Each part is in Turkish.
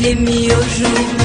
il est mis.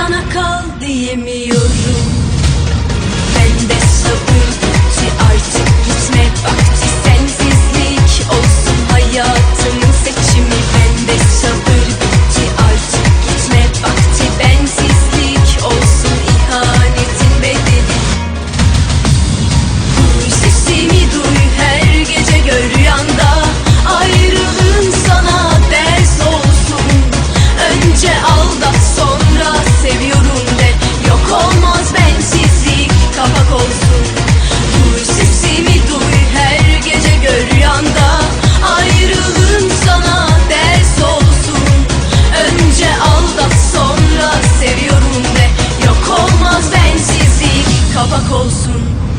sana kal diyemiyorum. hak olsun.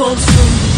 olsun